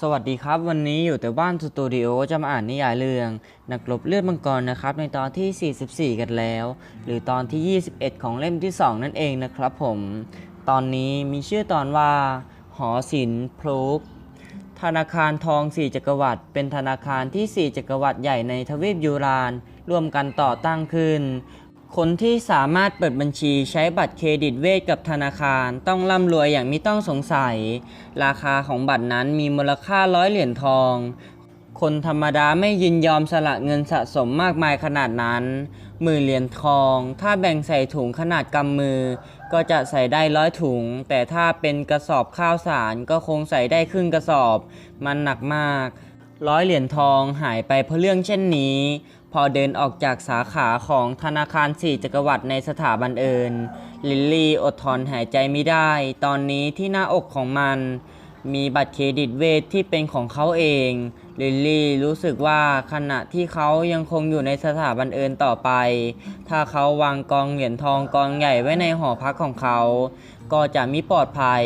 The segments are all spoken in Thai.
สวัสดีครับ วันนี้อยู่แต่บ้านสตูดิโอจะมาอ่านนิยายเรื่อง นักรบเลือดมังกรนะครับ ในตอนที่ 44 กันแล้ว หรือตอนที่ 21 ของเล่มที่ 2 นั่นเองนะครับผม ตอนนี้มีชื่อตอนว่า หอศิลป์พลุกธนาคารทองสี่จักรวรรดิเป็นธนาคารที่ 4 จักรวรรดิใหญ่ในทวีปยูรานร่วมกันต่อตั้งขึ้น คนที่สามารถเปิดบัญชีใช้บัตรเครดิตเวทกับธนาคาร ต้องร่ำรวยอย่างไม่ต้องสงสัย ราคาของบัตรนั้นมีมูลค่าร้อยเหรียญทอง คนธรรมดาไม่ยินยอมสละเงินสะสมมากมายขนาดนั้นหมื่นเหรียญทอง ถ้าแบ่งใส่ถุงขนาดกำมือ ก็จะใส่ได้ร้อยถุง แต่ถ้าเป็นกระสอบข้าวสารก็คงใส่ได้ครึ่งกระสอบ มันหนักมากร้อยเหรียญทองหายไปเพราะเรื่องเช่นนี้ พอเดินออกจากสาขาของธนาคารสี่จักรวรรดิในสถาบันเอิญลิลลี่อดทนหายใจไม่ได้ ตอนนี้ที่หน้าอกของมัน มีบัตรเครดิตเวทที่เป็นของเขาเอง ลิลลี่รู้สึกว่าขณะที่เขายังคงอยู่ในสถาบันเอิญต่อไป ถ้าเขาวางกองเหรียญทองกองใหญ่ไว้ในหอพักของเขา ก็จะมิปลอดภัย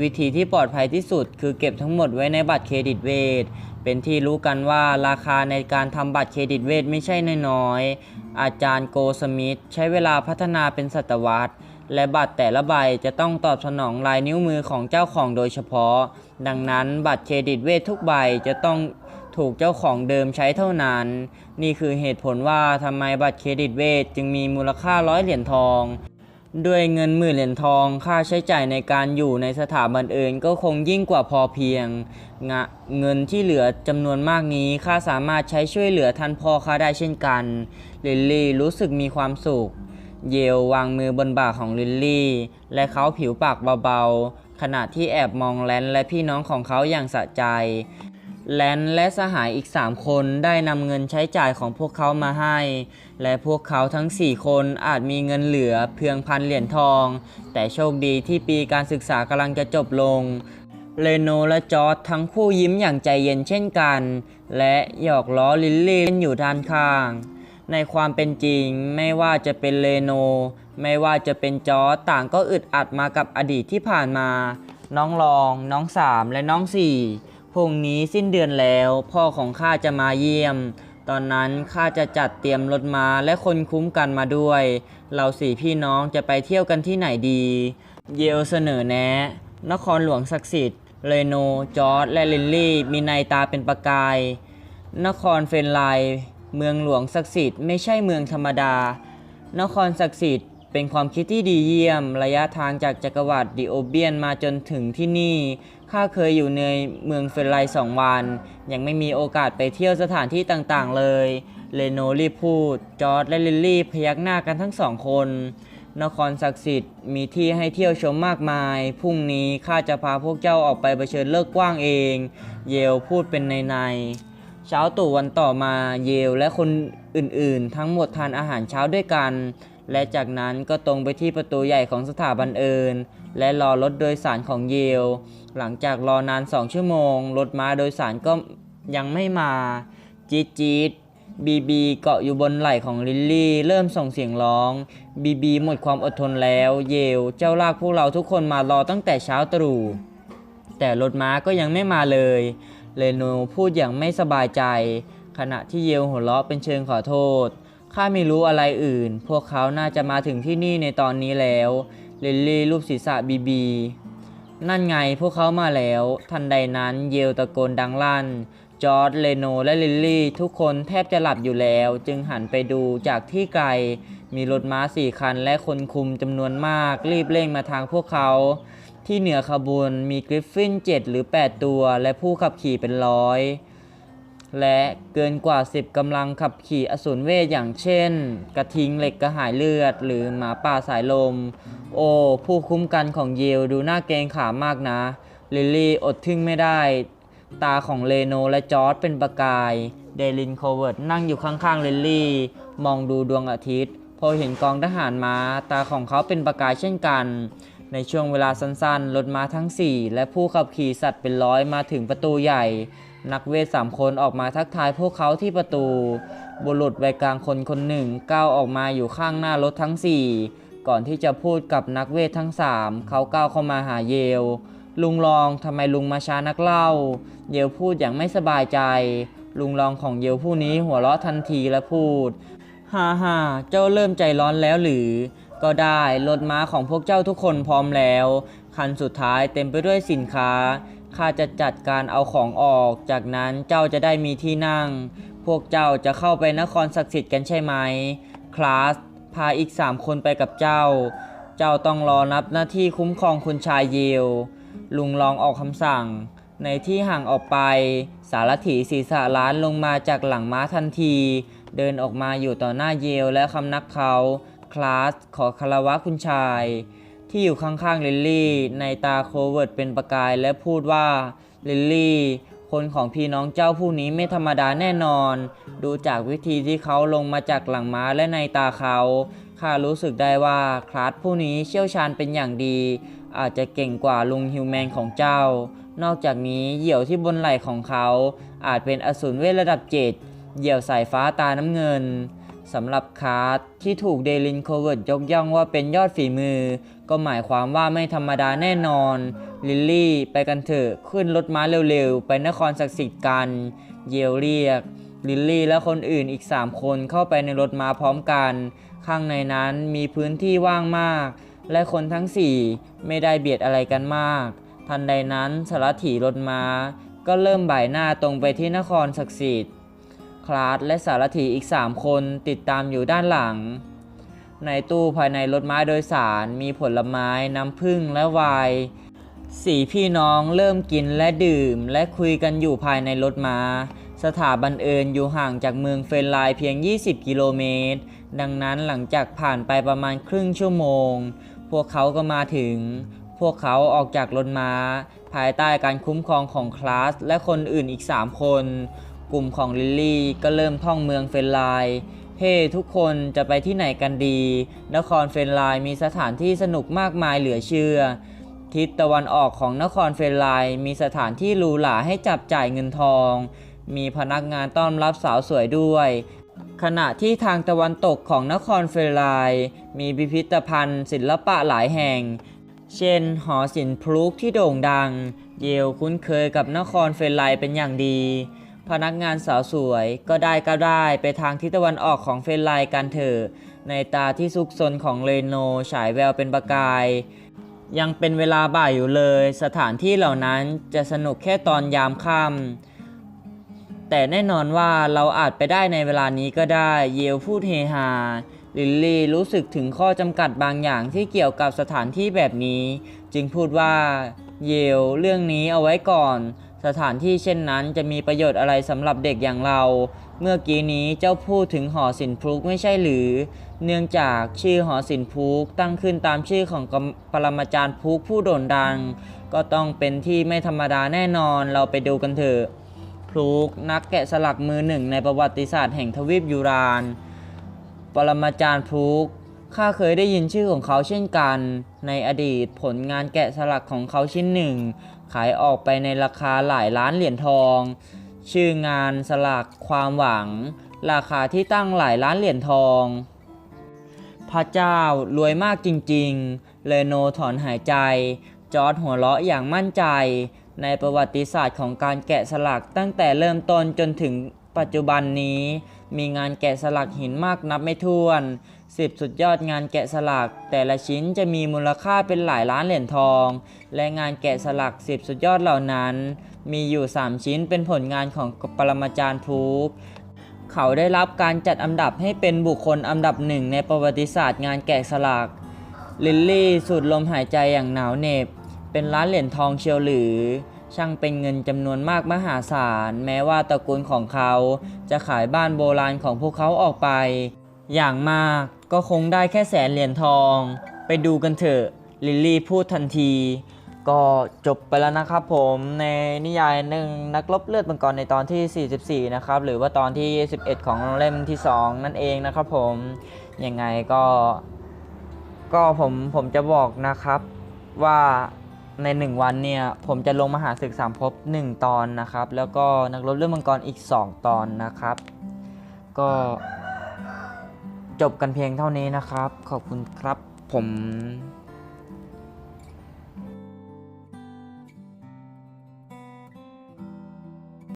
วิธีที่ปลอดภัยที่สุด คือเก็บทั้งหมดไว้ในบัตรเครดิตเวท เป็นที่รู้กันว่าราคาในการทำบัตรเครดิตเวทไม่ใช่น้อยๆอาจารย์โกสมิธใช้เวลาพัฒนาเป็นศตวรรษ และบัตรแต่ละใบจะต้องตอบสนองลายนิ้วมือของเจ้าของโดยเฉพาะ ดังนั้นบัตรเครดิตเวททุกใบจะต้องถูกเจ้าของเดิมใช้เท่านั้น นี่คือเหตุผลว่าทำไมบัตรเครดิตเวทจึงมีมูลค่าร้อยเหรียญทอง ด้วยเงินหมื่นเหรียญทอง ค่าใช้จ่ายในการอยู่ในสถาบันเอิญก็คงยิ่งกว่าพอเพียงงเงินที่เหลือจำนวนมากนี้ข้าสามารถใช้ช่วยเหลือท่านพ่อข้าได้เช่นกัน ลิลลี่รู้สึกมีความสุข เยววางมือบนบ่าของลิลลี่ และเขาผิวปากเบาๆ ขณะที่แอบมองแลนและพี่น้องของเขาอย่างสะใจ แลนและสหายอีก 3 คนได้นำเงินใช้จ่ายของพวกเขามาให้ และพวกเขาทั้ง 4 คนอาจมีเงินเหลือเพียงพันเหรียญทอง แต่โชคดีที่ปีการศึกษากำลังจะจบลงเลโนและจอร์ดทั้งคู่ยิ้มอย่างใจเย็นเช่นกัน และหยอกล้อลิลลี่เล่นอยู่ด้านข้าง ในความเป็นจริงไม่ว่าจะเป็นเลโน ไม่ว่าจะเป็นจอร์ต่างก็อึดอัดมากับอดีตที่ผ่านมา น้องรอง น้องสามและน้องสี่พรุ่งนี้สิ้นเดือนแล้ว พ่อของข้าจะมาเยี่ยม ตอนนั้นข้าจะจัดเตรียมรถมาและคนคุ้มกันมาด้วย เราสี่พี่น้องจะไปเที่ยวกันที่ไหนดี เยลเสนอแนะ นครหลวงศักดิ์สิทธิ์เลโน จอร์ดและลิลลี่ มีนายตาเป็นประกาย นครเฟนไล เมืองหลวงศักดิ์สิทธิ์ไม่ใช่เมืองธรรมดา นครศักดิ์สิทธิ์เป็นความคิดที่ดีเยี่ยม ระยะทางจากจักรวรรดิดิโอเบียนมาจนถึงที่นี่ ข้าเคยอยู่ในเมืองเฟนไลสองวัน ยังไม่มีโอกาสไปเที่ยวสถานที่ต่างๆ เลย เลโนรีพูด จอร์ดและลิลลี่พยักหน้ากันทั้งสองคน นครศักดิ์สิทธิ์มีที่ให้เที่ยวชมมากมาย พรุ่งนี้ข้าจะพาพวกเจ้าออกไปเผชิญโลกกว้างเอง เยลพูดเป็นในใน เช้าตู่วันต่อมาเยลและคนอื่นๆ ทั้งหมดทานอาหารเช้าด้วยกัน และจากนั้นก็ตรงไปที่ประตูใหญ่ของสถาบันเอิญและรอรถโดยสารของเยล หลังจากรอนานสองชั่วโมง รถม้าโดยสารก็ยังไม่มา จี๊ดจี๊ดบีบีเกาะอยู่บนไหล่ของลิลลี่ เริ่มส่งเสียงร้อง บีบีหมดความอดทนแล้ว เยวเจ้าลากพวกเราทุกคนมารอตั้งแต่เช้าตรู่แต่รถม้าก็ยังไม่มาเลย เลโนพูดอย่างไม่สบายใจ ขณะที่เยวหัวเราะเป็นเชิงขอโทษ ข้าไม่รู้อะไรอื่น พวกเขาน่าจะมาถึงที่นี่ในตอนนี้แล้วลิลลี่รูปศีรษะบีบี นั่นไงพวกเขามาแล้ว ทันใดนั้นเยลตะโกนดังลั่น จอร์ดเลโนและลิลลี่ ทุกคนแทบจะหลับอยู่แล้ว จึงหันไปดูจากที่ไกล มีรถม้าสี่คันและคนคุมจำนวนมาก รีบเร่งมาทางพวกเขา ที่เหนือขบวนมีกริฟฟินเจ็ดหรือ 8 ตัว และผู้ขับขี่เป็นร้อย และเกินกว่า 10กำลังขับขี่อสูรเวทอย่างเช่น กระทิงเหล็กกระหายเลือด หรือหมาป่าสายลม โอ ผู้คุ้มกันของเยลดูน่าเกรงขามมากนะ ลิลลี่อดทึ่งไม่ได้ ตาของเลโนและจอร์ดเป็นประกาย เดลินโคเวิร์ดนั่งอยู่ข้างๆลิลลี่ มองดูดวงอาทิตย์ พอเห็นกองทหารม้าตาของเขาเป็นประกายเช่นกัน ในช่วงเวลาสั้นๆ รถม้าทั้ง 4 และผู้ขับขี่สัตว์เป็นร้อยมาถึงประตูใหญ่ นักเวทสามคนออกมาทักทายพวกเขาที่ประตู บุรุษวัยกลางคนคนหนึ่งก้าวออกมาอยู่ข้างหน้ารถทั้ง 4 ก่อนที่จะพูดกับนักเวททั้ง 3 เขาก้าวเข้ามาหาเยล ลุงลองทำไมลุงมาช้านักเล่า เยวพูดอย่างไม่สบายใจ ลุงลองของเยวผู้นี้หัวเราะทันทีและพูดฮ่าฮ่าเจ้าเริ่มใจร้อนแล้วหรือ ก็ได้รถม้าของพวกเจ้าทุกคนพร้อมแล้ว คันสุดท้ายเต็มไปด้วยสินค้า ข้าจะจัดการเอาของออก จากนั้นเจ้าจะได้มีที่นั่ง พวกเจ้าจะเข้าไปนครศักดิ์สิทธิ์กันใช่ไหม คลาส พาอีกสามคนไปกับเจ้า เจ้าต้องรอนับหน้าที่คุ้มครองคุณชายเยล ลุงลองออกคำสั่ง ในที่ห่างออกไป สารถีศีรษะล้านลงมาจากหลังม้าทันที เดินออกมาอยู่ต่อหน้าเยลและคำนักเขา คลาสขอคารวะคุณชาย ที่อยู่ข้างๆลิลลี่ในตาโคเวิร์ดเป็นประกายและพูดว่าลิลลี่คนของพี่น้องเจ้าผู้นี้ไม่ธรรมดาแน่นอน ดูจากวิธีที่เขาลงมาจากหลังม้าและในตาเขาข้ารู้สึกได้ว่าคลาสผู้นี้เชี่ยวชาญเป็นอย่างดี อาจจะเก่งกว่าลุงฮิวแมนของเจ้า นอกจากนี้เหยี่ยวที่บนไหล่ของเขา อาจเป็นอสูรเวทระดับเจ็ดเหยี่ยวสายฟ้าตาน้ำเงิน สำหรับคาร์ดที่ถูกเดลินโคเวิร์ดยกย่องว่าเป็นยอดฝีมือ ก็หมายความว่าไม่ธรรมดาแน่นอน ลิลลี่ไปกันเถอะขึ้นรถม้าเร็วๆ ไปนครศักดิ์สิทธิ์กัน เยลเรียก ลิลลี่และคนอื่นอีก 3 คนเข้าไปในรถม้าพร้อมกัน ข้างในนั้นมีพื้นที่ว่างมาก และคนทั้ง 4 ไม่ได้เบียดอะไรกันมาก ทันใดนั้นสารถีรถม้า ก็เริ่มบ่ายหน้าตรงไปที่นครศักดิ์สิทธิ์ คลาสและสารถีอีก 3 คนติดตามอยู่ด้านหลัง ในตู้ภายในรถม้าโดยสารมีผลไม้น้ำผึ้งและไวน์สี่พี่น้องเริ่มกินและดื่ม และคุยกันอยู่ภายในรถม้า สถาบันเอิญอยู่ห่างจากเมืองเฟนไลเพียง 20 กิโลเมตร ดังนั้นหลังจากผ่านไปประมาณครึ่งชั่วโมง พวกเขาก็มาถึง พวกเขาออกจากรถม้า ภายใต้การคุ้มครองของคลาสและคนอื่นอีก 3 คน กลุ่มของลิลลี่ก็เริ่มท่องเมืองเฟรนไลเฮ้ทุกคนจะไปที่ไหนกันดี นครเฟรนไลมีสถานที่สนุกมากมายเหลือเชื่อ ทิศตะวันออกของนครเฟรนไลมีสถานที่หรูหราให้จับจ่ายเงินทอง มีพนักงานต้อนรับสาวสวยด้วย ขณะที่ทางตะวันตกของนครเฟรนไลมีพิพิธภัณฑ์ ศิลปะหลายแห่ง เช่น หอศิลป์พลุกที่โด่งดัง เยลคุ้นเคยกับนครเฟรนไลเป็นอย่างดี พนักงานสาวสวยก็ได้ก็ได้ไปทางทิศตะวันออกของเฟรนไลกันเถอะในตาที่ซุกซนของเรโนฉายแววเป็นประกาย ยังเป็นเวลาบ่ายอยู่เลย สถานที่เหล่านั้นจะสนุกแค่ตอนยามค่ำแต่แน่นอนว่าเราอาจไปได้ในเวลานี้ก็ได้ เยลพูดเฮฮาลิลลี่รู้สึกถึงข้อจำกัดบางอย่างที่เกี่ยวกับสถานที่แบบนี้ จึงพูดว่า เยลเรื่องนี้เอาไว้ก่อน สถานที่เช่นนั้นจะมีประโยชน์อะไรสำหรับเด็กอย่างเรา เมื่อกี้นี้เจ้าพูดถึงหอศิลป์พลุกไม่ใช่หรือ เนื่องจากชื่อหอศิลป์พลุกตั้งขึ้นตามชื่อของปรมาจารย์พลุกผู้โด่งดัง ก็ต้องเป็นที่ไม่ธรรมดาแน่นอนเราไปดูกันเถอะพลุกนักแกะสลักมือหนึ่งในประวัติศาสตร์แห่งทวีปยูราน ปรมาจารย์พลุก ข้าเคยได้ยินชื่อของเขาเช่นกัน ในอดีตผลงานแกะสลักของเขาชิ้นหนึ่ง ขายออกไปในราคาหลายล้านเหรียญทอง ชื่องานสลักความหวัง ราคาที่ตั้งหลายล้านเหรียญทอง พระเจ้ารวยมากจริงๆ เลโนถอนหายใจ จอร์ดหัวเราะอย่างมั่นใจ ในประวัติศาสตร์ของการแกะสลักตั้งแต่เริ่มต้นจนถึง ปัจจุบันนี้มีงานแกะสลักหินมากนับไม่ถ้วนสิบสุดยอดงานแกะสลัก แต่ละชิ้นจะมีมูลค่าเป็นหลายล้านเหรียญทอง และงานแกะสลักสิบสุดยอดเหล่านั้น มีอยู่ 3 ชิ้นเป็นผลงานของปรมาจารย์พูกเขาได้รับการจัดอันดับให้เป็นบุคคลอันดับหนึ่งในประวัติศาสตร์งานแกะสลัก ลิลลี่สูดลมหายใจอย่างหนาวเหน็บ เป็นล้านเหรียญทองเชียวหรือ ช่างเป็นเงินจำนวนมากมหาศาล แม้ว่าตระกูลของเขาจะขายบ้านโบราณของพวกเขาออกไป อย่างมากก็คงได้แค่แสนเหรียญทอง ไปดูกันเถอะลิลลี่พูดทันที ก็จบไปแล้วนะครับผมในนิยายหนึ่งนักรบเลือดมังกรในตอนที่ 44 นะครับ หรือว่าตอนที่ 11 ของเล่มที่ 2 นั่นเองนะครับผมยังไงก็ ก็ผมผมจะบอกนะครับว่า ใน 1 วันเนี่ยผมจะลงมหาศึกสามภพ1 ตอนนะครับ แล้วก็นักรบเรื่องมังกรอีก 2 ตอนนะครับ ก็จบกันเพียงเท่านี้นะครับ ขอบคุณครับผม